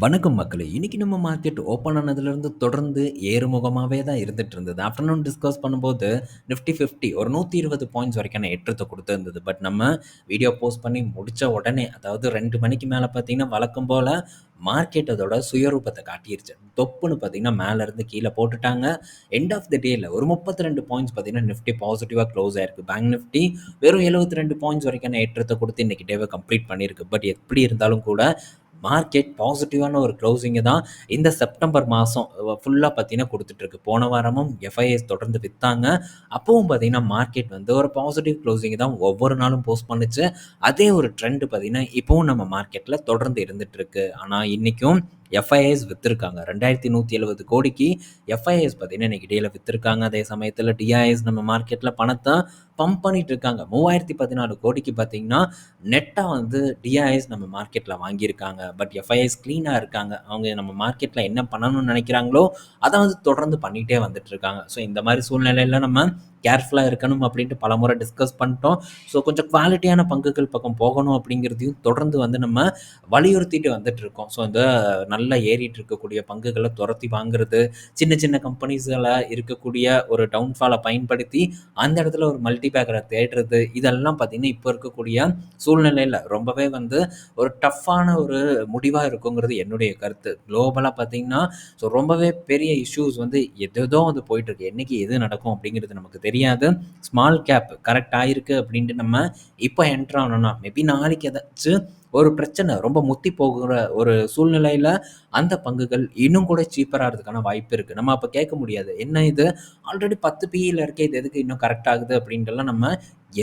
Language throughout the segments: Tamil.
வணக்கம் மக்களே! இன்னைக்கு நம்ம மார்க்கெட் ஓப்பன் ஆனதுலேருந்து தொடர்ந்து ஏறுமுகமாகவே தான் இருந்துட்டு இருந்தது. ஆஃப்டர்நூன் டிஸ்கஸ் பண்ணும்போது நிஃப்டி 50 ஒரு 120 பாயிண்ட்ஸ் வரைக்கான ஏற்றத்தை கொடுத்துருந்தது பட் நம்ம வீடியோ போஸ்ட் பண்ணி முடித்த உடனே, அதாவது ரெண்டு மணிக்கு மேலே பார்த்தீங்கன்னா, வழக்கம் போல் மார்க்கெட் அதோட சுயரூபத்தை காட்டிருச்சு. தொப்புன்னு பார்த்தீங்கன்னா, மேலேருந்து கீழே போட்டுட்டாங்க. எண்ட் ஆஃப் த டேயில் ஒரு 32 பாயிண்ட்ஸ் பார்த்தீங்கன்னா, நிஃப்டி பாசிட்டிவாக க்ளோஸ் ஆயிருக்கு. பேங்க் நிஃப்டி வெறும் 72 பாயிண்ட்ஸ் வரைக்கான ஏற்றத்தை கொடுத்து இன்றைக்கி டேவை கம்ப்ளீட் பண்ணியிருக்கு. பட் எப்படி இருந்தாலும் கூட மார்க்கெட் பாசிட்டிவான ஒரு க்ளோசிங்கை தான் இந்த செப்டம்பர் மாதம் ஃபுல்லாக பார்த்தீங்கன்னா கொடுத்துட்ருக்கு போன வாரமும் எஃப்ஐஎஸ் தொடர்ந்து விற்றாங்க அப்போவும் பார்த்தீங்கன்னா, மார்க்கெட் வந்து ஒரு பாசிட்டிவ் க்ளோசிங்கை தான் ஒவ்வொரு நாளும் போஸ்ட் பண்ணுச்சு. அதே ஒரு ட்ரெண்ட் பார்த்தீங்கன்னா, இப்போவும் நம்ம மார்க்கெட்டில் தொடர்ந்து இருந்துகிட்ருக்கு ஆனால் இன்றைக்கும் எஃப்ஐஎஸ் விற்றுக்காங்க ரெண்டாயிரத்தி நூற்றி எழுபது கோடிக்கு எஃப்ஐஎஸ் பார்த்தீங்கன்னா, இன்றைக்கி டேயில் விற்றுருக்காங்க அதே சமயத்தில் டிஐஎஸ் நம்ம மார்க்கெட்டில் பணத்தை பம்ப் பண்ணிட்டு இருக்காங்க. 3014 கோடிக்கு பார்த்தீங்கன்னா, நெட்டாக வந்து டிஐஎஸ் நம்ம மார்க்கெட்டில் வாங்கியிருக்காங்க. பட் எஃப்ஐஎஸ் க்ளீனாக இருக்காங்க. அவங்க நம்ம மார்க்கெட்டில் என்ன பண்ணணும்னு நினைக்கிறாங்களோ அதை வந்து தொடர்ந்து பண்ணிகிட்டே வந்துட்டு இருக்காங்க. ஸோ இந்த மாதிரி சூழ்நிலையில் நம்ம கேர்ஃபுல்லாக இருக்கணும் அப்படின்ட்டு பலமுறை டிஸ்கஸ் பண்ணிட்டோம். ஸோ கொஞ்சம் குவாலிட்டியான பங்குகள் பக்கம் போகணும் அப்படிங்கிறதையும் தொடர்ந்து வந்து நம்ம வலியுறுத்திட்டு வந்துட்டு இருக்கோம். ஸோ இந்த நல்லா ஏறிட்டு இருக்கக்கூடிய பங்குகளை துரத்தி வாங்குறது, சின்ன சின்ன கம்பெனிஸில் இருக்கக்கூடிய ஒரு டவுன்ஃபாலை பயன்படுத்தி, அந்த இடத்துல ஒரு மல்டி பேக்கரை தேடுறது, இதெல்லாம் பார்த்தீங்கன்னா, இப்போ இருக்கக்கூடிய சூழ்நிலையில் ரொம்பவே வந்து ஒரு டஃப்பான ஒரு முடிவாக இருக்குங்கிறது என்னுடைய கருத்து. குளோபலாக பார்த்தீங்கன்னா, ஸோ ரொம்பவே பெரிய இஷ்யூஸ் வந்து எதேதோ வந்து போயிட்டுருக்கு. என்னைக்கு எது நடக்கும் அப்படிங்கிறது நமக்கு தெரியும் தெரியாது. ஸ்மால் கேப் கரெக்ட் ஆயிருக்கு அப்படின்ட்டு நம்ம இப்போ என்டர் மேபி நாளைக்கு ஏதாச்சும் ஒரு பிரச்சனை ரொம்ப முத்தி போகிற ஒரு சூழ்நிலையில் அந்த பங்குகள் இன்னும் கூட சீப்பராகிறதுக்கான வாய்ப்பு இருக்குது நம்ம அப்போ கேட்க முடியாது. என்ன இது ஆல்ரெடி பத்து பிஇயில் இருக்கே. இது எதுக்கு இன்னும் கரெக்ட் ஆகுது அப்படின்ட்டுலாம் நம்ம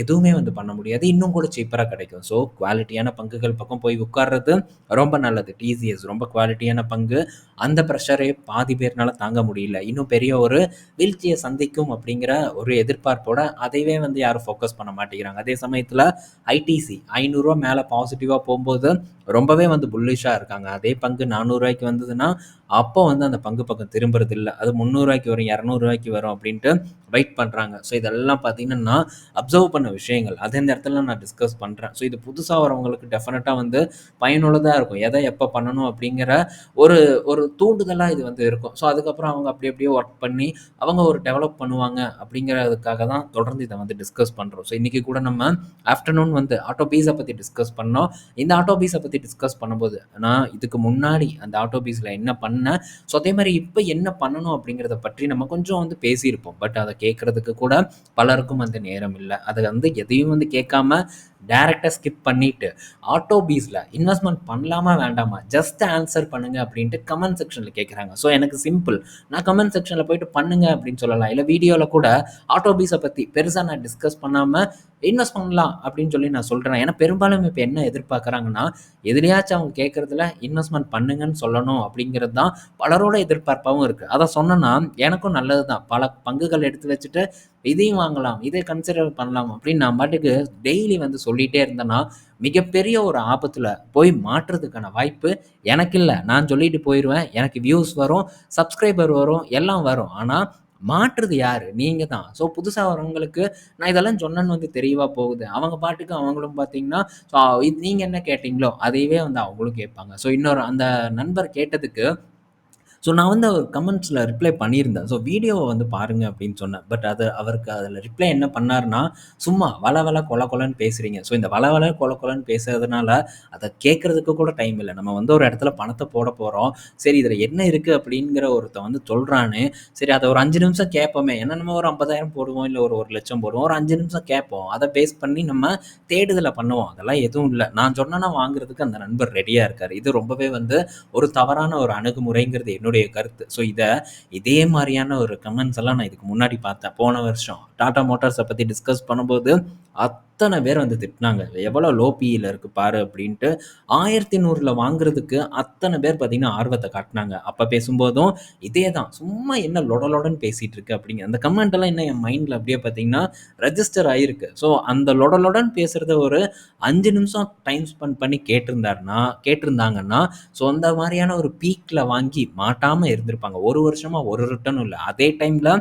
எதுவுமே வந்து பண்ண முடியாது. இன்னும் கூட சீப்பராக கிடைக்கும். ஸோ குவாலிட்டியான பங்குகள் பக்கம் போய் உட்கார்றது ரொம்ப நல்லது. டிசிஎஸ் ரொம்ப குவாலிட்டியான பங்கு. அந்த ப்ரெஷரே பாதி பேர்னால தாங்க முடியல. இன்னும் பெரிய ஒரு வீழ்ச்சியை சந்திக்கும் அப்படிங்கிற ஒரு எதிர்பார்ப்போட அதைவே வந்து யாரும் ஃபோக்கஸ் பண்ண மாட்டேங்கிறாங்க. அதே சமயத்தில் ஐடிசி ரூ. 500 மேல பாசிட்டிவா போம்போது ரொம்பவே வந்து புல்லிஷாக இருக்காங்க. அதே பங்கு நானூறுரூவாய்க்கு வந்ததுன்னா, அப்போ வந்து அந்த பங்கு பக்கம் திரும்புறதில்ல. அது முந்நூறுரூவாய்க்கு வரும், இரநூறுவாய்க்கு வரும் அப்படின்ட்டு வெயிட் பண்ணுறாங்க ஸோ இதெல்லாம் பார்த்தீங்கன்னா, நான் அப்சர்வ் பண்ண விஷயங்கள். அதே இந்த இடத்துல நான் டிஸ்கஸ் பண்ணுறேன் ஸோ இது புதுசாக வரவங்களுக்கு டெஃபினட்டாக வந்து பயனுள்ளதாக இருக்கும். எதை எப்போ பண்ணணும் அப்படிங்கிற ஒரு ஒரு தூண்டுதலாக இது வந்து இருக்கும். ஸோ அதுக்கப்புறம் அவங்க அப்படி அப்படியே ஒர்க் பண்ணி, அவங்க ஒரு டெவலப் பண்ணுவாங்க அப்படிங்கிறதுக்காக தான் தொடர்ந்து இதை வந்து டிஸ்கஸ் பண்ணுறோம் ஸோ இன்றைக்கி கூட நம்ம ஆஃப்டர்நூன் வந்து ஆட்டோபீஸை பற்றி டிஸ்கஸ் பண்ணோம். இந்த ஆட்டோபீஸை பற்றி பற்றி டிஸ்கஸ் பண்ணும்போது, நான் இதுக்கு முன்னாடி அந்த ஆட்டோபீஸ்ல என்ன பண்ணேன், ஸோ அதே மாதிரி இப்ப என்ன பண்ணணும் அப்படிங்கிறத பற்றி நம்ம கொஞ்சம் வந்து பேசியிருப்போம். பட் அதை கேட்கறதுக்கு கூட பலருக்கும் வந்து நேரம் இல்ல. அதை வந்து எதையும் வந்து கேட்காம டேரெக்டாக ஸ்கிப் பண்ணிட்டு, ஆட்டோபீஸில் இன்வெஸ்ட்மெண்ட் பண்ணலாமா? வேண்டாமா? ஜஸ்ட் ஆன்சர் பண்ணுங்க அப்படின்ட்டு கமெண்ட் செக்ஷனில் கேட்குறாங்க ஸோ எனக்கு சிம்பிள். நான் கமெண்ட் செக்ஷனில் போயிட்டு பண்ணுங்க அப்படின்னு சொல்லலாம். இல்லை வீடியோவில் கூட ஆட்டோபீஸை பற்றி பெருசாக நான் டிஸ்கஸ் பண்ணாமல் இன்வெஸ்ட் பண்ணலாம் அப்படின்னு சொல்லி நான் சொல்கிறேன் ஏன்னா பெரும்பாலும் இப்போ என்ன எதிர்பார்க்குறாங்கன்னா, எதுலயாச்சும் அவங்க கேட்குறதுல இன்வெஸ்ட்மெண்ட் பண்ணுங்கன்னு சொல்லணும் அப்படிங்கிறது தான் பலரோட எதிர்பார்ப்பாகவும் இருக்குது அதை சொன்னேன்னா, எனக்கும் நல்லது தான். பல பங்குகள் எடுத்து வச்சுட்டு, இதையும் வாங்கலாம், இதை கன்சிடர் பண்ணலாம் அப்படின்னு நான் பாட்டுக்கு டெய்லி வந்து சொல்லிட்டே இருந்தேன்னா, மிகப்பெரிய ஒரு ஆபத்தில் போய் மாற்றுறதுக்கான வாய்ப்பு எனக்கு இல்லை நான் சொல்லிட்டு போயிடுவேன் எனக்கு வியூஸ் வரும், சப்ஸ்கிரைபர் வரும், எல்லாம் வரும். ஆனால் மாற்றுறது யார் நீங்கள் தான். ஸோ புதுசாக வரவங்களுக்கு நான் இதெல்லாம் சொன்னேன்னு வந்து தெரியவா போகுது. அவங்க பாட்டுக்கு அவங்களும் பார்த்தீங்கன்னா, ஸோ இது நீங்கள் என்ன கேட்டிங்களோ அதையவே வந்து அவங்களும் கேட்பாங்க. ஸோ இன்னொரு அந்த நண்பர் கேட்டதுக்கு ஸோ நான் வந்து அவர் கமெண்ட்ஸில் ரிப்ளை பண்ணியிருந்தேன். ஸோ வீடியோவை வந்து பாருங்க அப்படின்னு சொன்னேன். பட் அது அவருக்கு அதில் ரிப்ளை என்ன பண்ணாருன்னா, சும்மா வல வல கொல கொலன்னு பேசுறீங்க. ஸோ இந்த வல வல கொல கொலன்னு பேசுறதுனால, அதை கேட்குறதுக்கு கூட டைம் இல்லை நம்ம வந்து ஒரு இடத்துல பணத்தை போட போகிறோம் சரி இதில் என்ன இருக்குது அப்படிங்கிற ஒருத்தன் வந்து சொல்கிறான்னு சரி அதை ஒரு அஞ்சு நிமிஷம் கேட்போமே. ஏன்னா நம்ம ஒரு 50,000 போடுவோம், இல்லை ஒரு லட்சம் போடுவோம். ஒரு அஞ்சு நிமிஷம் கேட்போம். அதை பேஸ் பண்ணி நம்ம தேடுதலை பண்ணுவோம். அதெல்லாம் எதுவும் இல்லை நான் சொன்னேன்னா வாங்குறதுக்கு அந்த நண்பர் ரெடியாக இருக்கார் இது ரொம்பவே வந்து ஒரு தவறான ஒரு அணுகுமுறைங்கிறது என்னுடைய கருத்து. ஸோ இதை இதே மாதிரியான ஒரு கமெண்ட்ஸ் எல்லாம் நான் இதுக்கு முன்னாடி பார்த்தேன். போன வருஷம் டாடா மோட்டார்ஸை பற்றி டிஸ்கஸ் பண்ணும்போது, அத்தனை பேர் வந்து திட்டினாங்க எவ்வளோ லோ பிஇல இருக்கு பாரு அப்படின்ட்டு. 1100ல வாங்குறதுக்கு அத்தனை பேர் பார்த்தீங்கன்னா, ஆர்வத்தை காட்டினாங்க அப்போ பேசும்போதும் இதே தான். சும்மா என்ன லொட பேசிகிட்டு இருக்கு அப்படிங்க. அந்த கமெண்ட்டெல்லாம் என்ன என் மைண்டில் அப்படியே பார்த்தீங்கன்னா, ரெஜிஸ்டர் ஆகியிருக்கு ஸோ அந்த லொட பேசுகிறத ஒரு அஞ்சு நிமிஷம் டைம் ஸ்பெண்ட் பண்ணி கேட்டிருந்தாருன்னா கேட்டிருந்தாங்கன்னா, ஸோ அந்த மாதிரியான ஒரு பீக்கில் வாங்கி மாட்டாமல் இருந்திருப்பாங்க. ஒரு வருஷமாக ஒரு ரிட்டர்னும் இல்லை அதே டைமில்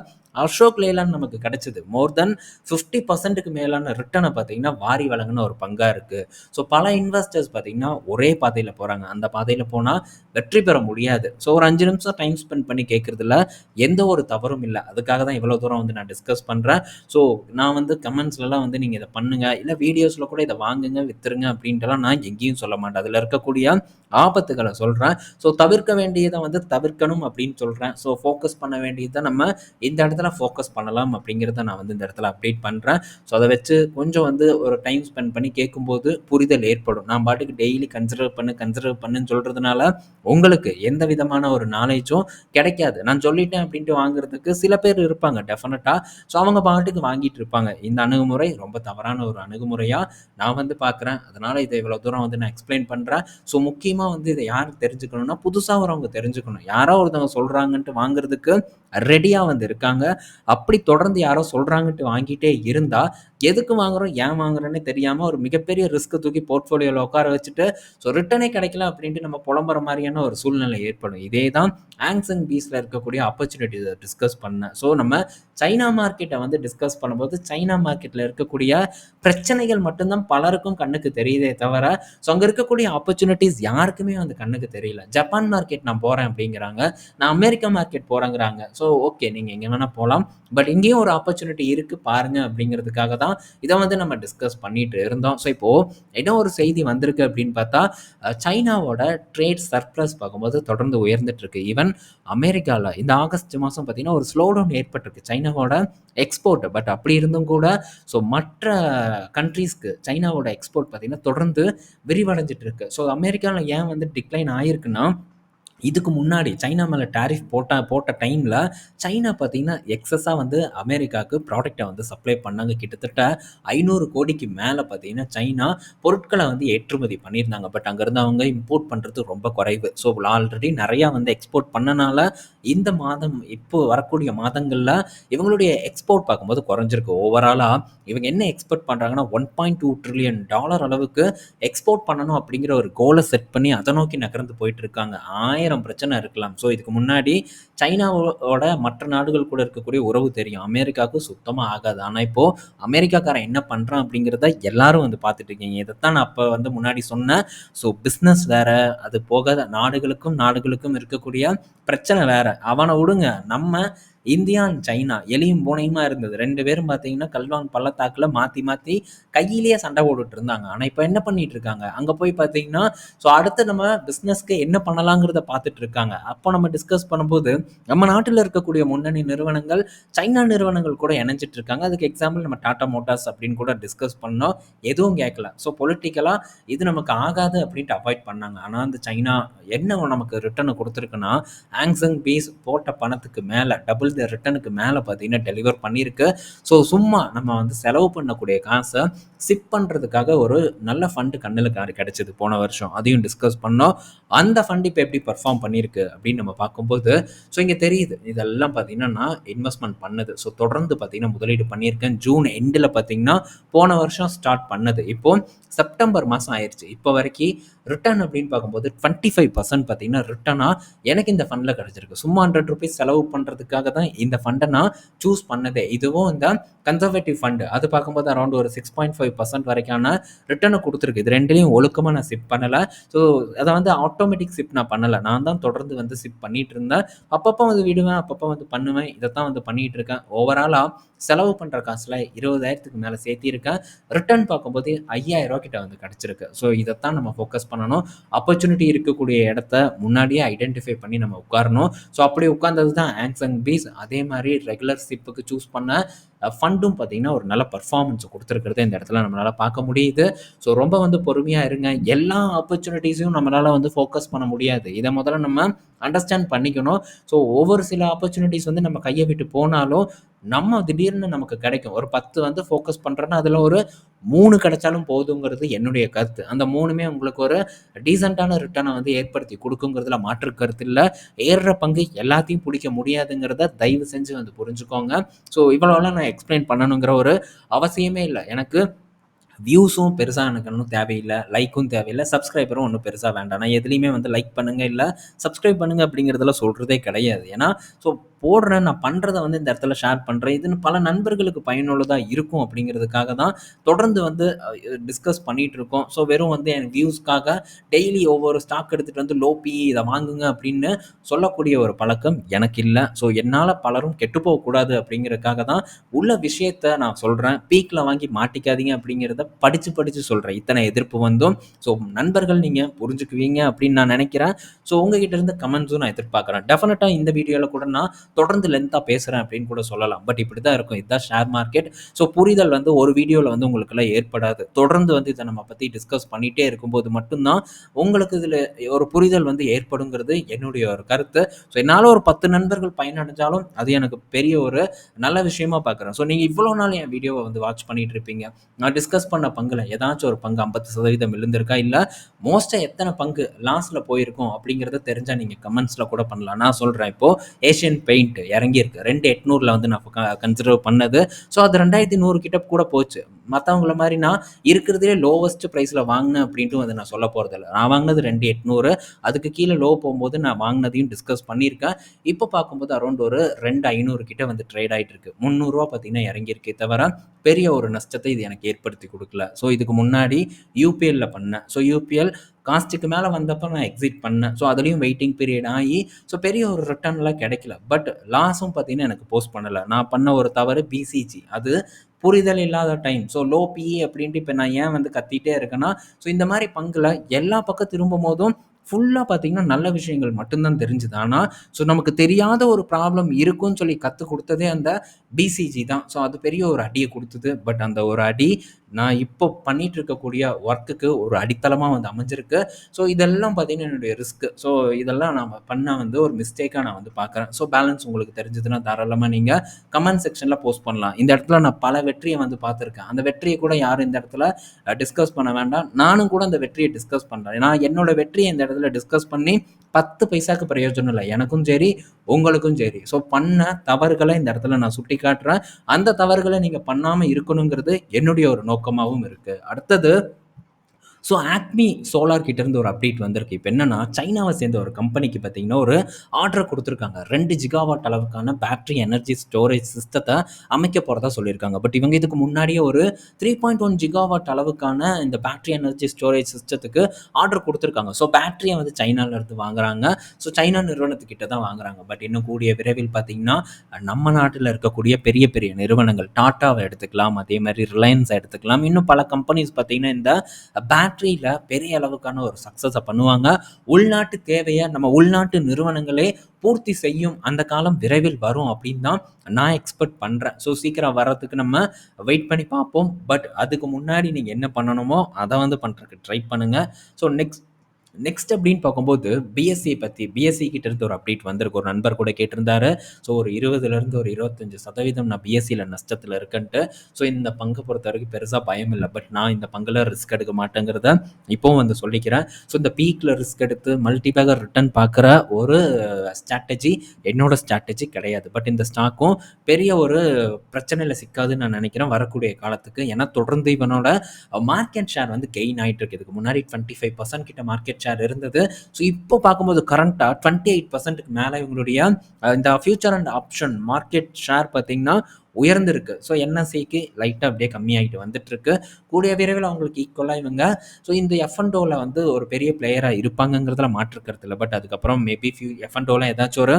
அசோக் லேலான் நமக்கு கிடைச்சது. மோர் தென் ஃபிஃப்டி பர்சன்ட்டுக்கு மேலான ரிட்டனை பார்த்தீங்கன்னா வாரி வழங்கின ஒரு பங்காக இருக்குது ஸோ பல இன்வெஸ்டர்ஸ் பார்த்தீங்கன்னா ஒரே பாதையில் போகிறாங்க அந்த பாதையில் போனால் வெற்றி பெற முடியாது. ஸோ ஒரு அஞ்சு நிமிஷம் டைம் ஸ்பெண்ட் பண்ணி கேட்குறதுல எந்த ஒரு தவறும் இல்லை. அதுக்காக தான் இவ்வளோ தூரம் வந்து நான் டிஸ்கஸ் பண்ணுறேன் ஸோ நான் வந்து கமெண்ட்ஸ்லலாம் வந்து நீங்கள் இதை பண்ணுங்கள் இல்லை வீடியோஸில் கூட இதை வாங்குங்க வித்துருங்க அப்படின்ட்டுலாம் நான் எங்கேயும் சொல்ல மாட்டேன். அதில் இருக்கக்கூடிய ஆபத்துகளை சொல்கிறேன் ஸோ தவிர்க்க வேண்டியதை வந்து தவிர்க்கணும் அப்படின்னு சொல்கிறேன் ஸோ ஃபோக்கஸ் பண்ண வேண்டியதை நம்ம இந்த இடத்துல ஃபோக்கஸ் பண்ணலாம் அப்படிங்கிறத நான் வந்து இந்த இடத்துல அப்டேட் பண்ணுறேன் ஸோ அதை வச்சு கொஞ்சம் வந்து ஒரு டைம் ஸ்பெண்ட் பண்ணி கேட்கும்போது புரிதல் ஏற்படும். நான் பாட்டுக்கு டெய்லி கன்சிடர் பண்ணு கன்சிடர் பண்ணுன்னு சொல்கிறதுனால உங்களுக்கு எந்த விதமான ஒரு நாலேஜும் கிடைக்காது. நான் சொல்லிட்டேன் அப்படின்ட்டு வாங்குறதுக்கு சில பேர் இருப்பாங்க டெஃபினட்டாக ஸோ அவங்க பாட்டுக்கு வாங்கிட்டு இருப்பாங்க. இந்த அணுகுமுறை ரொம்ப தவறான ஒரு அணுகுமுறையாக நான் வந்து பார்க்குறேன் அதனால் இதை இவ்வளோ தூரம் வந்து நான் எக்ஸ்பிளைன் பண்ணுறேன் ஸோ முக்கியமாக வந்து இதை யார் தெரிஞ்சுக்கணும்னா புதுசாக வரவங்க தெரிஞ்சுக்கணும். யாரோ ஒருத்தவங்க சொல்கிறாங்கன்ட்டு வாங்குறதுக்கு ரெடியாக வந்து இருக்காங்க. அப்படி தொடர்ந்து யாரோ சொல்கிறாங்கட்டு வாங்கிட்டே இருந்தால் எதுக்கு வாங்குறோம் ஏன் வாங்குறோன்னு தெரியாமல் ஒரு மிகப்பெரிய ரிஸ்க் தூக்கி போர்ட்ஃபோலியோவில் உட்கார வச்சுட்டு ஸோ ரிட்டனே கிடைக்கல அப்படின்ட்டு நம்ம புலம்புற மாதிரியான ஒரு சூழ்நிலை ஏற்படும். இதே தான் ஆங்ஸங் பீஸில் இருக்கக்கூடிய ஆப்பர்ச்சுனிட்டிஸை டிஸ்கஸ் பண்ணேன். ஸோ நம்ம சைனா மார்க்கெட்டை வந்து டிஸ்கஸ் பண்ணும்போது சைனா மார்க்கெட்டில் இருக்கக்கூடிய பிரச்சனைகள் மட்டும்தான் பலருக்கும் கண்ணுக்கு தெரியுதே தவிர ஸோ அங்கே இருக்கக்கூடிய ஆப்பர்ச்சுனிட்டிஸ் யாருக்குமே வந்து கண்ணுக்கு தெரியல. ஜப்பான் மார்க்கெட் நான் போகிறேன் அப்படிங்கிறாங்க. நான் அமெரிக்கா மார்க்கெட் போகிறேங்கிறாங்க ஸோ ஓகே நீங்கள் எங்கே வேணால் போகலாம் பட் இங்கேயும் ஒரு ஆப்பர்ச்சுனிட்டி இருக்குது பாருங்கள் அப்படிங்கிறதுக்காக தான் இதை வந்து நம்ம டிஸ்கஸ் பண்ணிட்டு இருந்தோம். ஸோ இப்போது என்ன ஒரு செய்தி வந்திருக்கு அப்படின்னு பார்த்தா சைனாவோட ட்ரேட் சர்ப்ளஸ் பார்க்கும்போது தொடர்ந்து உயர்ந்துட்டு இருக்கு. ஈவன் அமெரிக்காவில் இந்த ஆகஸ்ட் மாதம் பார்த்தீங்கன்னா ஒரு ஸ்லோ டவுன் ஏற்பட்டிருக்கு. சைனாவோட எக்ஸ்போர்ட் பட் அப்படி இருந்தும் கூட ஸோ மற்ற கண்ட்ரீஸ்க்கு சைனாவோட எக்ஸ்போர்ட் பார்த்தீங்கன்னா தொடர்ந்து விரிவடைஞ்சிட்டு இருக்கு. ஸோ அமெரிக்காவில் ஏன் வந்து டிக்ளைன் ஆயிருக்குன்னா இதுக்கு முன்னாடி சைனா மேலே டேரிஃப் போட்ட போட்ட டைமில் சைனா பார்த்திங்கன்னா எக்ஸஸாக வந்து அமெரிக்காவுக்கு ப்ராடக்டை வந்து சப்ளை பண்ணாங்க. கிட்டத்தட்ட ஐநூறு கோடிக்கு மேலே பார்த்தீங்கன்னா சைனா பொருட்களை வந்து ஏற்றுமதி பண்ணியிருந்தாங்க. பட் அங்கேருந்து அவங்க இம்போர்ட் பண்ணுறது ரொம்ப குறைவு. ஸோ ஆல்ரெடி நிறையா வந்து எக்ஸ்போர்ட் பண்ணனால இந்த மாதம் இப்போ வரக்கூடிய மாதங்களில் இவங்களுடைய எக்ஸ்போர்ட் பார்க்கும்போது குறைஞ்சிருக்கு. ஓவராலாக இவங்க என்ன எக்ஸ்போர்ட் பண்ணுறாங்கன்னா one point two trillion dollar அளவுக்கு எக்ஸ்போர்ட் பண்ணணும் அப்படிங்கிற ஒரு கோலை செட் பண்ணி அதை நோக்கி நகர்ந்து போயிட்டு இருக்காங்க. ஆயிரம் பிரச்சனை இருக்கலாம். ஸோ இதுக்கு முன்னாடி சைனாவோட மற்ற நாடுகள் கூட இருக்கக்கூடிய உறவு தெரியும். அமெரிக்காவுக்கு சுத்தமாக ஆகாது. ஆனால் இப்போது அமெரிக்காக்காரன் என்ன பண்ணுறான் அப்படிங்கிறத எல்லாரும் வந்து பார்த்துட்டு இருக்கீங்க. இதைத்தான் நான் அப்போ வந்து முன்னாடி சொன்னேன். ஸோ பிஸ்னஸ் வேற அது போக நாடுகளுக்கும் நாடுகளுக்கும் இருக்கக்கூடிய பிரச்சனை வேற. அவனை விடுங்க. நம்ம இந்தியா அண்ட் சைனா எலியும் பூனையுமா இருந்தது. ரெண்டு பேரும் பார்த்தீங்கன்னா கல்வான் பள்ளத்தாக்கில் மாற்றி மாற்றி கையிலேயே சண்டை போட்டுட்டு இருந்தாங்க. ஆனால் இப்போ என்ன பண்ணிட்டு இருக்காங்க? அங்கே போய் பார்த்தீங்கன்னா ஸோ அடுத்து நம்ம பிஸ்னஸ்க்கு என்ன பண்ணலாங்கிறத பார்த்துட்டு இருக்காங்க. அப்போ நம்ம டிஸ்கஸ் பண்ணும்போது நம்ம நாட்டில் இருக்கக்கூடிய முன்னணி நிறுவனங்கள் சைனா நிறுவனங்கள் கூட இணைஞ்சிட்டு இருக்காங்க. அதுக்கு எக்ஸாம்பிள் நம்ம டாடா மோட்டார்ஸ் அப்படின்னு கூட டிஸ்கஸ் பண்ணோம். எதுவும் கேட்கல ஸோ பொலிட்டிக்கலாக இது நமக்கு ஆகாது அப்படின்ட்டு அவாய்ட் பண்ணாங்க. ஆனால் அந்த சைனா என்ன நமக்கு ரிட்டர்ன் கொடுத்துருக்குன்னா ஆங்ஸங் பீஸ் போட்ட பணத்துக்கு மேலே டபுள் சதவீத ரிட்டனுக்கு மேலே பார்த்தீங்கன்னா டெலிவர் பண்ணியிருக்கு. ஸோ சும்மா நம்ம வந்து செலவு பண்ணக்கூடிய காசை சிப் பண்ணுறதுக்காக ஒரு நல்ல ஃபண்டு கண்ணில் கிடைச்சது போன வருஷம். அதையும் டிஸ்கஸ் பண்ணோம். அந்த ஃபண்ட் இப்போ எப்படி பர்ஃபார்ம் பண்ணியிருக்கு அப்படின்னு நம்ம பார்க்கும்போது ஸோ இங்கே தெரியுது. இதெல்லாம் பார்த்தீங்கன்னா நான் இன்வெஸ்ட்மெண்ட் பண்ணது. ஸோ தொடர்ந்து பார்த்தீங்கன்னா முதலீடு பண்ணியிருக்கேன். ஜூன் எண்டில் பார்த்தீங்கன்னா போன வருஷம் ஸ்டார்ட் பண்ணது. இப்போது செப்டம்பர் மாதம் ஆயிடுச்சு இப்போ வரைக்கும் ரிட்டர்ன் அப்படின்னு பார்க்கும்போது டுவெண்ட்டி ஃபைவ் பர்சன்ட் பார்த்தீங்கன்னா ரிட்டனாக எனக்கு இந்த ஃபண்டில் கிடச்சிருக்கு. சும்மா ஹண்ட்ரட் ருபீஸ் செலவு பண்ணுறதுக்காக தான் இந்த ஃபண்டை நான் சூஸ் பண்ணதே. இதுவும் இந்த கன்சர்வேட்டிவ் ஃபண்டு அது பார்க்கும்போது அரௌண்ட் ஒரு சிக்ஸ் பாயிண்ட் ஃபைவ் பர்சன்ட் வரைக்கான ரிட்டனை கொடுத்துருக்கு. இது ரெண்டுலேயும் ஒழுக்கமாக நான் சிப் பண்ணலை. ஸோ அதை வந்து ஆட்டோமேட்டிக் சிப் நான் பண்ணலை. நான் தான் தொடர்ந்து வந்து சிப் பண்ணிகிட்டு இருந்தேன். அப்பப்போ வந்து விடுவேன் அப்பப்போ வந்து பண்ணுவேன். இதை தான் வந்து பண்ணிகிட்டு இருக்கேன். ஓவராலாக செலவு பண்ணுற காசில் இருபதாயிரத்துக்கு மேலே சேர்த்திருக்கேன். ரிட்டர்ன் பார்க்கும்போது ஐயாயிரரூவா கிட்ட வந்து கிடச்சிருக்கு. ஸோ இதைத்தான் நம்ம ஃபோக்கஸ் பண்ணணும். ஆப்பர்ச்சுனிட்டி இருக்கக்கூடிய இடத்த முன்னாடியே ஐடென்டிஃபை பண்ணி நம்ம உட்காரணும். ஸோ அப்படி உட்கார்ந்தது தான் ஆங்ஸங் பீஸ் அதே மாதிரி ரெகுலர் ஷிப்புக்கு சூஸ் பண்ண ஃபண்டும் பார்த்தீங்கன்னா ஒரு நல்ல பர்ஃபார்மன்ஸ் கொடுத்துருக்கிறத இந்த இடத்துல நம்மளால் பார்க்க முடியுது. ஸோ ரொம்ப வந்து பொறுமையாக இருங்க. எல்லா ஆப்பர்ச்சுனிட்டிஸையும் நம்மளால் வந்து ஃபோக்கஸ் பண்ண முடியாது. இதை முதல்ல நம்ம அண்டர்ஸ்டாண்ட் பண்ணிக்கணும். ஸோ ஒவ்வொரு சில ஆப்பர்ச்சுனிட்டிஸ் வந்து நம்ம கையை விட்டு போனாலும் நம்ம திடீர்னு நமக்கு கிடைக்கும். ஒரு பத்து வந்து ஃபோக்கஸ் பண்ணுறோன்னா அதில் ஒரு மூணு கிடைச்சாலும் போதுங்கிறது என்னுடைய கருத்து. அந்த மூணுமே உங்களுக்கு ஒரு டீசெண்டான ரிட்டர்னை வந்து ஏற்படுத்தி கொடுக்குங்கிறதுல மாற்று கருத்து இல்லை. ஏறுற பங்கு எல்லாத்தையும் பிடிக்க முடியாதுங்கிறத தயவு செஞ்சு வந்து புரிஞ்சுக்கோங்க. ஸோ இவ்வளோலாம் நான் எக்ஸ்பிளைன் பண்ணணுங்கிற ஒரு அவசியமே இல்லை. எனக்கு வியூஸும் பெருசாக எனக்கு ஒன்றும் தேவையில்லை லைக்கும் தேவையில்லை சப்ஸ்கிரைபரும் ஒன்றும் பெருசாக வேண்டாம். நான் எதுலேயுமே வந்து லைக் பண்ணுங்கள் இல்லை சப்ஸ்கிரைப் பண்ணுங்கள் அப்படிங்கிறதுல சொல்கிறதே கிடையாது. ஏன்னா ஸோ போடுறேன் நான் பண்ணுறத வந்து இந்த இடத்துல ஷேர் பண்ணுறேன் இதுன்னு பல நண்பர்களுக்கு பயனுள்ளதாக இருக்கும் அப்படிங்கிறதுக்காக தான் தொடர்ந்து வந்து டிஸ்கஸ் பண்ணிகிட்டு இருக்கோம். ஸோ வெறும் வந்து என் வியூஸ்க்காக டெய்லி ஒவ்வொரு ஸ்டாக் எடுத்துகிட்டு வந்து லோபி இதை வாங்குங்க அப்படின்னு சொல்லக்கூடிய ஒரு பழக்கம் எனக்கு இல்லை. ஸோ என்னால் பலரும் கெட்டு போகக்கூடாது அப்படிங்கிறதுக்காக தான் உள்ள விஷயத்த நான் சொல்கிறேன் பீக்கில் வாங்கி மாட்டிக்காதீங்க அப்படிங்கிறத படித்து படித்து சொல்கிறேன் இத்தனை எதிர்ப்பு வந்தும். ஸோ நண்பர்கள் நீங்கள் புரிஞ்சுக்குவீங்க அப்படின்னு நான் நினைக்கிறேன். ஸோ உங்ககிட்ட இருந்து கமெண்ட்ஸும் நான் எதிர்பார்க்குறேன். டெஃபினட்டாக இந்த வீடியோவில் கூட நான் தொடர்ந்து லென்த்தாக பேசுகிறேன் அப்படின்னு கூட சொல்லலாம். பட் இப்படி தான் இருக்கும். இதுதான் ஷேர் மார்க்கெட் ஸோ புரிதல் வந்து ஒரு வீடியோவில் வந்து உங்களுக்குலாம் ஏற்படாது. தொடர்ந்து வந்து இதை நம்ம பற்றி டிஸ்கஸ் பண்ணிகிட்டே இருக்கும்போது மட்டும்தான் உங்களுக்கு இதில் ஒரு புரிதல் வந்து ஏற்படுங்கிறது என்னுடைய ஒரு கருத்து. ஸோ என்னால் ஒரு பத்து நண்பர்கள் பயனடைஞ்சாலும் அது எனக்கு பெரிய ஒரு நல்ல விஷயமா பார்க்குறேன். ஸோ நீங்கள் இவ்வளோ நாள் என் வீடியோவை வந்து வாட்ச் பண்ணிட்டு இருப்பீங்க. நான் டிஸ்கஸ் பண்ண பங்கில் ஏதாச்சும் ஒரு பங்கு ஐம்பது சதவீதம் விழுந்திருக்கா? இல்லை மோஸ்ட்டாக எத்தனை பங்கு லாஸில் போயிருக்கோம் அப்படிங்கிறத தெரிஞ்சால் நீங்கள் கமெண்ட்ஸில் கூட பண்ணலாம். நான் சொல்கிறேன் இப்போது ஏஷியன் பெயிண்ட் இறங்கியிருக்கு. ரெண்டு எட்நூறில் வந்து நான் கன்சிடர் பண்ணது. ஸோ அது ரெண்டாயிரத்தி நூறு கிட்ட கூட போச்சு. மற்றவங்கள மாதிரி நான் இருக்கிறதுலே லோவஸ்ட் ப்ரைஸில் வாங்கினேன் அப்படின்ட்டு வந்து நான் சொல்ல போகிறதில்ல நான் வாங்கினது ரெண்டு எட்நூறு. அதுக்கு கீழே லோ போகும்போது நான் வாங்கினதையும் டிஸ்கஸ் பண்ணியிருக்கேன். இப்போ பார்க்கும்போது அரௌண்ட் ஒரு ரெண்டு ஐநூறு கிட்ட வந்து ட்ரேட் ஆகிட்டு இருக்கு முந்நூறுரூவா பார்த்தீங்கன்னா இறங்கியிருக்கே தவிர பெரிய ஒரு நஷ்டத்தை இது எனக்கு ஏற்படுத்தி கொடுக்கல. ஸோ இதுக்கு முன்னாடி யூபிஎல்ல பண்ணேன். ஸோ யூபிஎல் காஸ்ட்டுக்கு மேலே வந்தப்போ நான் எக்ஸிட் பண்ணேன். ஸோ அதுலேயும் வெயிட்டிங் பீரியட் ஆகி ஸோ பெரிய ஒரு ரிட்டர்ன்லாம் கிடைக்கல. பட் லாஸும் பார்த்தீங்கன்னா எனக்கு போஸ்ட் பண்ணலை. நான் பண்ண ஒரு தவறு பிசிஜி அது புரிதல் இல்லாத டைம் ஸோ லோ பிஇ அப்படின்ட்டு இப்போ நான் ஏன் வந்து கத்திட்டே இருக்கேன்னா ஸோ இந்த மாதிரி பங்கில் எல்லா பக்கம் திரும்பும் போதும் ஃபுல்லாக பார்த்தீங்கன்னா நல்ல விஷயங்கள் மட்டும்தான் தெரிஞ்சுது. ஆனால் ஸோ நமக்கு தெரியாத ஒரு ப்ராப்ளம் இருக்குன்னு சொல்லி கற்றுக் கொடுத்ததே அந்த பிசிஜி தான். ஸோ அது பெரிய ஒரு அடியை கொடுத்தது. பட் அந்த ஒரு அடி நான் இப்போ பண்ணிட்டு இருக்கக்கூடிய ஒர்க்குக்கு ஒரு அடித்தளமாக வந்து அமைஞ்சிருக்கு. ஸோ இதெல்லாம் பார்த்தீங்கன்னா என்னுடைய ரிஸ்க்கு ஸோ இதெல்லாம் நான் பண்ண வந்து ஒரு மிஸ்டேக்காக நான் வந்து பார்க்குறேன் ஸோ பேலன்ஸ் உங்களுக்கு தெரிஞ்சதுன்னா தாராளமாக நீங்கள் கமெண்ட் செக்ஷனில் போஸ்ட் பண்ணலாம். இந்த இடத்துல நான் பல வெற்றியை வந்து பார்த்துருக்கேன் அந்த வெற்றியை கூட யாரும் இந்த இடத்துல டிஸ்கஸ் பண்ண வேண்டாம். நானும் கூட அந்த வெற்றியை டிஸ்கஸ் பண்ணுறேன் நான் என்னோட வெற்றியை இந்த இடத்துல டிஸ்கஸ் பண்ணி பத்து பைசாக்கு பிரயோஜனம் இல்லை. எனக்கும் சரி உங்களுக்கும் சரி. ஸோ பண்ண தவறுகளை இந்த இடத்துல நான் சுட்டி காட்டுறேன் அந்த தவறுகளை நீங்கள் பண்ணாமல் இருக்கணுங்கிறது என்னுடைய ஒரு நோக்கமாகவும் இருக்குது அடுத்தது ஸோ ஆக்மி சோலார் கிட்டேருந்து ஒரு அப்டேட் வந்திருக்கு. இப்போ என்னென்னா சைனாவை சேர்ந்த ஒரு கம்பெனிக்கு பார்த்தீங்கன்னா ஒரு ஆர்டர் கொடுத்துருக்காங்க. ரெண்டு ஜிகாவாட் அளவுக்கான பேட்டரி எனர்ஜி ஸ்டோரேஜ் சிஸ்டத்தை அமைக்க போகிறதா சொல்லியிருக்காங்க. பட் இவங்க இதுக்கு முன்னாடியே ஒரு த்ரீ பாயிண்ட் ஒன் ஜிகாவாட் அளவுக்கான இந்த பேட்டரி எனர்ஜி ஸ்டோரேஜ் சிஸ்டத்துக்கு ஆர்டர் கொடுத்துருக்காங்க. ஸோ பேட்டரியை வந்து சைனாவிலேருந்து வாங்குறாங்க. ஸோ சைனா நிறுவனத்துக்கிட்ட தான் வாங்குறாங்க. பட் இன்னும் கூடிய விரைவில் பார்த்தீங்கன்னா நம்ம நாட்டில் இருக்கக்கூடிய பெரிய பெரிய நிறுவனங்கள் டாட்டாவை எடுத்துக்கலாம். அதே மாதிரி ரிலையன்ஸ் எடுத்துக்கலாம். இன்னும் பல கம்பெனிஸ் பார்த்தீங்கன்னா இந்த பேட் ஃபேக்ட்ரியில் பெரிய அளவுக்கான ஒரு சக்ஸஸை பண்ணுவாங்க. உள்நாட்டு தேவையை நம்ம உள்நாட்டு நிறுவனங்களே பூர்த்தி செய்யும் அந்த காலம் விரைவில் வரும் அப்படின்னு தான் நான் எக்ஸ்பெக்ட் பண்ணுறேன் ஸோ சீக்கிரம் வர்றதுக்கு நம்ம வெயிட் பண்ணி பார்ப்போம். பட் அதுக்கு முன்னாடி நீங்கள் என்ன பண்ணணுமோ அதை வந்து பண்ணுறதுக்கு ட்ரை பண்ணுங்கள் ஸோ நெக்ஸ்ட் நெக்ஸ்ட் அப்படின்னு பார்க்கும்போது பிஎஸ்சி பற்றி பிஎஸ்சி கிட்ட இருந்து ஒரு அப்டேட் வந்திருக்கு. ஒரு நண்பர் கூட கேட்டிருந்தாரு. ஸோ ஒரு இருபதுலேருந்து ஒரு இருபத்தஞ்சு சதவீதம் நான் பிஎஸ்சியில் நஷ்டத்தில் இருக்கேன்ட்டு. ஸோ இந்த பங்கை பொறுத்த வரைக்கும் பெருசாக பயம் இல்லை. பட் நான் இந்த பங்கில் ரிஸ்க் எடுக்க மாட்டேங்கிறத இப்போவும் வந்து சொல்லிக்கிறேன். ஸோ இந்த பீக்கில் ரிஸ்க் எடுத்து மல்டிபேக்கர் ரிட்டர்ன் பார்க்குற ஒரு ஸ்ட்ராட்டஜி என்னோட ஸ்ட்ராட்டஜி கிடையாது. பட் இந்த ஸ்டாக்கும் பெரிய ஒரு பிரச்சனையில் சிக்காதுன்னு நான் நினைக்கிறேன் வரக்கூடிய காலத்துக்கு. ஏன்னா தொடர்ந்து இவனோட மார்க்கெட் ஷேர் வந்து கெயின் ஆகிட்டு இருக்கு. இதுக்கு முன்னாடி டுவெண்ட்டி ஃபைவ் பர்சன்ட் கிட்ட மார்க்கெட் ஷேர் இருந்தது. ஸோ இப்போ பார்க்கும்போது கரண்ட்டாக டுவெண்ட்டி எயிட் பர்சன்ட்டுக்கு மேலே இவங்களுடைய இந்த future and option market share பார்த்தீங்கன்னா உயர்ந்திருக்கு. ஸோ என்எஸ்சிக்கு லைட்டாக அப்படியே கம்மியாகிட்டு வந்துட்டுருக்கு. கூடிய விரைவில் அவங்களுக்கு ஈக்குவலாக இவங்க ஸோ இந்த எஃப்என்டோவில் வந்து ஒரு பெரிய பிளேயராக இருப்பாங்கங்கிறதுல மாற்றுக்கிறது இல்லை. பட் அதுக்கப்புறம் மேபி ஃபியூ எஃப்என்டோவில் ஏதாச்சும் ஒரு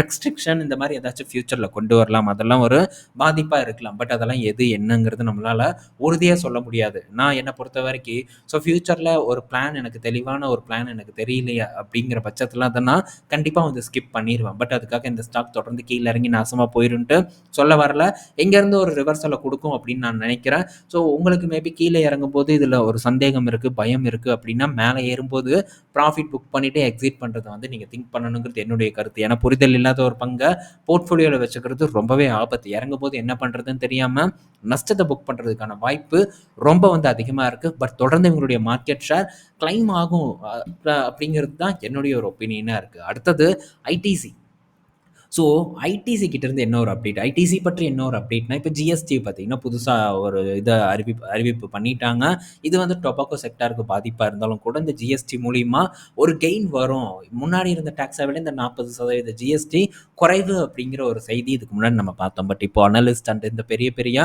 ரெஸ்ட்ரிக்ஷன் இந்த மாதிரி ஏதாச்சும் ஃப்யூச்சரில் கொண்டு வரலாம். அதெல்லாம் ஒரு பாதிப்பாக இருக்கலாம். பட் அதெல்லாம் எது என்னங்கிறது நம்மளால் உறுதியாக சொல்ல முடியாது. நான் என்னை பொறுத்த வரைக்கும் ஸோ ஃப்யூச்சரில் ஒரு பிளான் எனக்கு தெளிவான ஒரு பிளான் எனக்கு தெரியலையா அப்படிங்கிற பட்சத்தில் அதை நான் கண்டிப்பாக வந்து ஸ்கிப் பண்ணிடுவேன் பட் அதுக்காக இந்த ஸ்டாக் தொடர்ந்து கீழே இறங்கி நாசமாக போயிருன்ட்டு சொல்ல வரல. எங்கேருந்து ஒரு ரிவர்சலை கொடுக்கும் அப்படின்னு நான் நினைக்கிறேன். ஸோ உங்களுக்கு மேபி கீழே இறங்கும்போது இதில் ஒரு சந்தேகம் இருக்குது பயம் இருக்குது அப்படின்னா மேலே ஏறும்போது ப்ராஃபிட் புக் பண்ணிவிட்டு எக்ஸிட் பண்ணுறதை வந்து நீங்கள் திங்க் பண்ணணுங்கிறது என்னுடைய கருத்து. ஏன்னா புரிதல் இல்லாத ஒரு பங்கை போர்ட்ஃபோலியோவில் வச்சுக்கிறது ரொம்பவே ஆபத்து. இறங்கும் போது என்ன பண்ணுறதுன்னு தெரியாமல் நஷ்டத்தை புக் பண்ணுறதுக்கான வாய்ப்பு ரொம்ப வந்து அதிகமாக இருக்குது பட் தொடர்ந்து இவங்களுடைய மார்க்கெட் ஷேர் கிளைம் ஆகும் அப்படிங்கிறது தான் என்னுடைய ஒரு ஒப்பீனியனாக இருக்குது அடுத்தது ஐடிசி ஸோ ஐடிசி கிட்டேருந்து என்ன ஒரு அப்டேட் ஐடிசி பற்றி என்ன ஒரு அப்டேட்னா இப்போ ஜிஎஸ்டி பார்த்தீங்கன்னா புதுசாக ஒரு இதை அறிவிப்பு அறிவிப்பு பண்ணிட்டாங்க. இது வந்து டொபாக்கோ செக்டாருக்கு பாதிப்பாக இருந்தாலும் கூட இந்த ஜிஎஸ்டி மூலிமா ஒரு கெயின் வரும். முன்னாடி இருந்த டேக்ஸை விட இந்த நாற்பது சதவீத ஜிஎஸ்டி குறைவு அப்படிங்கிற ஒரு செய்தி இதுக்கு முன்னாடி நம்ம பார்த்தோம். பட் இப்போ அனலிஸ்ட் அண்ட் இந்த பெரிய பெரிய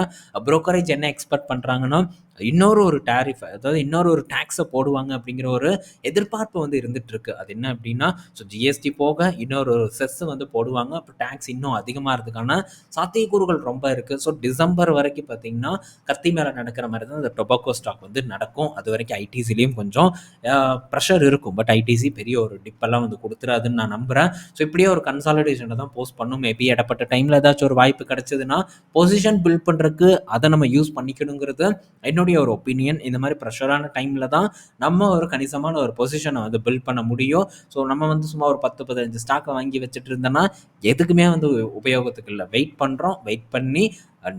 புரோக்கரேஜ் என்ன எக்ஸ்பெக்ட் பண்ணுறாங்கன்னா இன்னொரு ஒரு டேரிஃப் அதாவது இன்னொரு ஒரு டேக்ஸை போடுவாங்க அப்படிங்கிற ஒரு எதிர்பார்ப்பு வந்து இருந்துட்டு இருக்கு. அது என்ன அப்படின்னா ஸோ ஜிஎஸ்டி போக இன்னொரு ஒரு செஸ் வந்து போடுவாங்க. அப்போ டேக்ஸ் இன்னும் அதிகமாக இருக்கிறதுக்கான சாத்தியக்கூறுகள் ரொம்ப இருக்குது ஸோ டிசம்பர் வரைக்கும் பார்த்தீங்கன்னா கத்தி மேலே நடக்கிற மாதிரி தான் இந்த டொபாக்கோ ஸ்டாக் வந்து நடக்கும். அது வரைக்கும் ஐடிசிலையும் கொஞ்சம் ப்ரெஷர் இருக்கும். பட் ஐடிசி பெரிய ஒரு டிப்பெல்லாம் வந்து கொடுத்துறாதுன்னு நான் நம்புகிறேன் ஸோ இப்படியே ஒரு கன்சாலிடேஷனை தான் போஸ்ட் பண்ணும். மேபி இடப்பட்ட டைமில் ஏதாச்சும் ஒரு வாய்ப்பு கிடச்சதுன்னா பொசிஷன் பில்ட் பண்ணுறதுக்கு அதை நம்ம யூஸ் பண்ணிக்கணுங்கிறது என்னுடைய ஒரு ஒப்பீனியன் இந்த மாதிரி ப்ரெஷரான டைமில் தான் நம்ம ஒரு கணிசமான ஒரு பொசிஷனை வந்து பில்ட் பண்ண முடியும். ஸோ நம்ம வந்து சும்மா ஒரு பத்து பதினஞ்சு ஸ்டாக்கை வாங்கி வச்சுட்டு இருந்தோன்னா எதுக்குமே வந்து உபயோகத்துக்கு இல்லை. வெயிட் பண்ணுறோம் வெயிட் பண்ணி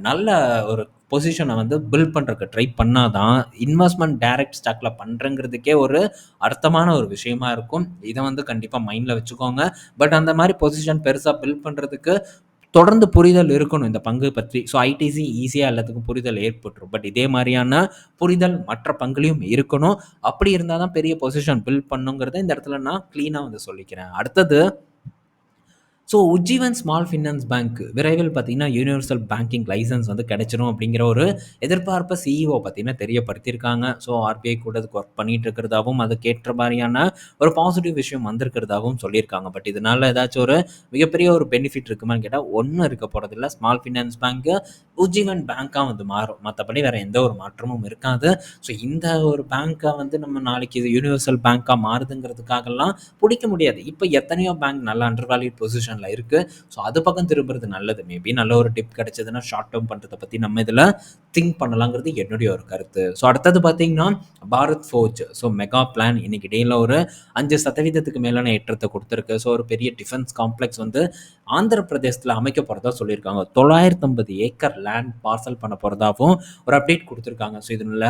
நல்ல ஒரு பொசிஷனை வந்து பில்ட் பண்ணுறதுக்கு ட்ரை பண்ணால் தான் இன்வெஸ்ட்மெண்ட் டைரக்ட் ஸ்டாக்கில் பண்ணுறங்கிறதுக்கே ஒரு அர்த்தமான ஒரு விஷயமா இருக்கும். இதை வந்து கண்டிப்பாக மைண்டில் வச்சுக்கோங்க. பட் அந்த மாதிரி பொசிஷன் பெருசாக பில்ட் பண்ணுறதுக்கு தொடர்ந்து புரிதல் இருக்கணும் இந்த பங்கு பற்றி. ஸோ ஐடிசி ஈஸியாக எல்லாத்துக்கும் புரிதல் ஏற்பட்டுரும். பட் இதே மாதிரியான புரிதல் மற்ற பங்குலையும் இருக்கணும். அப்படி இருந்தால் தான் பெரிய பொசிஷன் பில்ட் பண்ணுங்கிறத இந்த இடத்துல நான் க்ளீனாக வந்து சொல்லிக்கிறேன். அடுத்தது so Ujjivan small finance bank விரைவில் பார்த்தீங்கன்னா யூனிவர்சல் பேங்கிங் லைசன்ஸ் வந்து கிடைச்சிரும் அப்படிங்கிற ஒரு எதிர்பார்ப்பை சிஇஓ பார்த்தீங்கன்னா தெரியப்படுத்தியிருக்காங்க. ஸோ ஆர்பிஐ கூட அதுக்கு ஒர்க் பண்ணிட்டு இருக்கிறதாகவும் அதுக்கேற்ற மாதிரியான ஒரு பாசிட்டிவ் விஷயம் வந்திருக்கிறதாகவும் சொல்லியிருக்காங்க. பட் இதனால் ஏதாச்சும் ஒரு மிகப்பெரிய ஒரு பெனிஃபிட் இருக்குமான்னு கேட்டால் ஒன்றும் இருக்க போகிறதில்ல ஸ்மால் ஃபினான்ஸ் பேங்க்கு உஜ்ஜீவன் பேங்க்காக வந்து மாறும். மற்றபடி வேறு எந்த ஒரு மாற்றமும் இருக்காது. ஸோ இந்த ஒரு பேங்க்காக வந்து நம்ம நாளைக்கு இது யூனிவர்சல் பேங்க்காக மாறுதுங்கிறதுக்காகலாம் பிடிக்க முடியாது. இப்போ எத்தனையோ பேங்க் நல்ல அண்டர் வேல்யூட் பொசிஷனில் இருக்குது ஸோ அது பக்கம் திரும்புறது நல்லது. மேபி நல்ல ஒரு டிப் கிடைச்சதுன்னா ஷார்ட் டேர்ம் பண்ணுறதை பற்றி நம்ம இதில் திங்க் பண்ணலாங்கிறது என்னுடைய ஒரு கருத்து. ஸோ அடுத்தது பார்த்தீங்கன்னா Bharat Forge so mega plan இன்னைக்கு டேயில் ஒரு அஞ்சு சதவீதத்துக்கு மேலான ஏற்றத்தை கொடுத்துருக்கு. ஸோ ஒரு பெரிய டிஃபென்ஸ் காம்ப்ளெக்ஸ் வந்து ஆந்திர பிரதேசத்தில் அமைக்க போகிறதா சொல்லியிருக்காங்க. தொள்ளாயிரத்தி ஐம்பது ஏக்கர் லேண்ட் பார்சல் பண்ண போகிறதாகவும் ஒரு அப்டேட் கொடுத்துருக்காங்க. ஸோ இதில்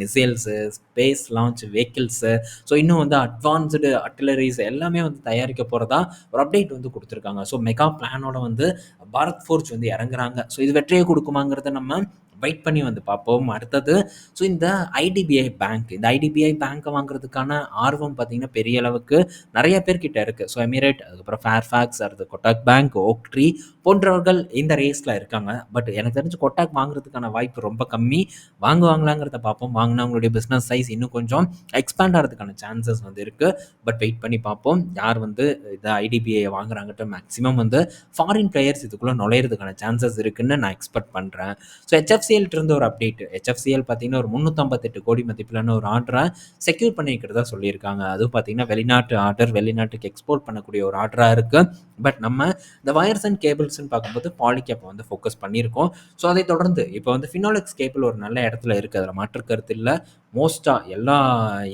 missiles space launch vehicles so இன்னும் வந்து அட்வான்ஸ்டு அட்டிலரிஸ் எல்லாமே வந்து தயாரிக்க போகிறதா ஒரு அப்டேட் வந்து கொடுத்துருக்காங்க. ஸோ மெகா பிளானோட வந்து பாரத் ஃபோர்ஸ் வந்து இறங்குறாங்க. ஸோ இது வெற்றியை கொடுக்குமாங்கிறத நம்ம வெயிட் பண்ணி வந்து பார்ப்போம். அடுத்தது ஸோ இந்த ஐடிபிஐ பேங்க் இந்த ஐடிபிஐ பேங்க்கை வாங்குறதுக்கான ஆர்வம் பார்த்திங்கன்னா பெரிய அளவுக்கு நிறைய பேர்கிட்ட இருக்குது ஸோ எமிரேட் அதுக்கப்புறம் ஃபேர்ஃபேக்ஸ் அடுத்து கொட்டாக் பேங்க் ஓக்ட்ரி போன்றவர்கள் இந்த ரேஸில் இருக்காங்க. பட் எனக்கு தெரிஞ்சு கொட்டாக் வாங்குறதுக்கான வாய்ப்பு ரொம்ப கம்மி. வாங்குவாங்களாங்கிறத பார்ப்போம். வாங்கினா அவங்களுடைய பிஸ்னஸ் சைஸ் இன்னும் கொஞ்சம் எக்ஸ்பேண்ட் ஆகிறதுக்கான சான்சஸ் வந்து இருக்குது பட் வெயிட் பண்ணி பார்ப்போம். யார் வந்து இதை ஐடிபிஐ வாங்குறாங்கட்டு மேக்ஸிமம் வந்து ஃபாரின் பிளேயர்ஸ் இதுக்குள்ளே நுழையிறதுக்கான சான்சஸ் இருக்குன்னு நான் எக்ஸ்பெக்ட் பண்ணுறேன் ஸோ ஹெச்எஃப்சி ஹெச்எஃப்சிஎல் ஒரு அப்டேட் ஹெச்எஃப்சிஎல் பார்த்தீங்கன்னா ஒரு முந்நூற்றம்பத்தெட்டு கோடி மதிப்பிலான ஒரு ஆர்டரை செக்யூர் பண்ணிக்கிறதா சொல்லியிருக்காங்க. அதுவும் பார்த்தீங்கன்னா வெளிநாட்டு ஆர்டர் வெளிநாட்டுக்கு எக்ஸ்போர்ட் பண்ணக்கூடிய ஒரு ஆர்டராக இருக்குது பட் நம்ம இந்த வயர்ஸ் அண்ட் கேபிள்ஸ்னு பார்க்கும்போது பாலிகேப்பை வந்து ஃபோக்கஸ் பண்ணியிருக்கோம். ஸோ அதை தொடர்ந்து இப்போ வந்து ஃபினாலிக்ஸ் கேபிள் ஒரு நல்ல இடத்துல இருக்குது அதில் மாற்று கருத்து இல்லை. மோஸ்ட்டாக எல்லா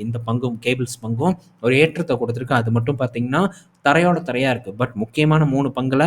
இந்த பங்கும் கேபிள்ஸ் பங்கும் ஒரு ஏற்றத்தை கொடுத்துருக்கு. அது மட்டும் பார்த்திங்கன்னா தரையோட தரையாக இருக்குது பட் முக்கியமான மூணு பங்கில்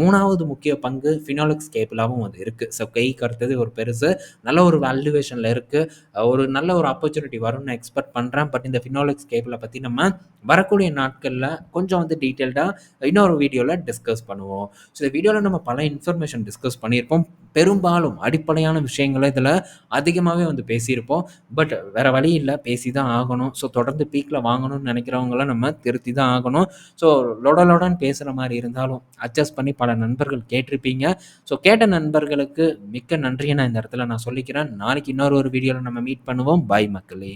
மூணாவது முக்கிய பங்கு ஃபினாலிக்ஸ் கேபிளாகவும் அது இருக்குது ஸோ கை கருத்தது ஒரு பெருசு. நல்ல ஒரு வேல்யூவேஷனில் இருக்குது ஒரு நல்ல ஒரு ஆப்பர்ச்சுனிட்டி வரும்னு எக்ஸ்பெக்ட் பண்ணுறேன் பட் இந்த ஃபினாலிக்ஸ் கேபிளை பற்றி நம்ம வரக்கூடிய நாட்களில் கொஞ்சம் வந்து டீட்டெயில்டாக இன்னொரு வீடியோவில் டிஸ்கஸ் பண்ணுவோம். ஸோ இந்த வீடியோவில் நம்ம பல இன்ஃபர்மேஷன் டிஸ்கஸ் பண்ணியிருப்போம். பெரும்பாலும் அடிப்படையான விஷயங்களை இதில் அதிகமாகவே வந்து பேசியிருப்போம். பட் வேறு வழி இல்லை பேசி தான் ஆகணும். ஸோ தொடர்ந்து பீக்கில் வாங்கணும்னு நினைக்கிறவங்களாம் நம்ம திருத்தி தான் ஆகணும் ஸோ லொடலோடன்னு பேசுகிற மாதிரி இருந்தாலும் அட்ஜஸ்ட் பண்ணி பல நண்பர்கள் கேட்டிருப்பீங்க. ஸோ கேட்ட நண்பர்களுக்கு மிக்க நன்றியை நான் இந்த இடத்துல நான் சொல்லிக்கிறேன். நாளைக்கு இன்னொரு ஒரு வீடியோவில் நம்ம மீட் பண்ணுவோம். பாய் மக்களே.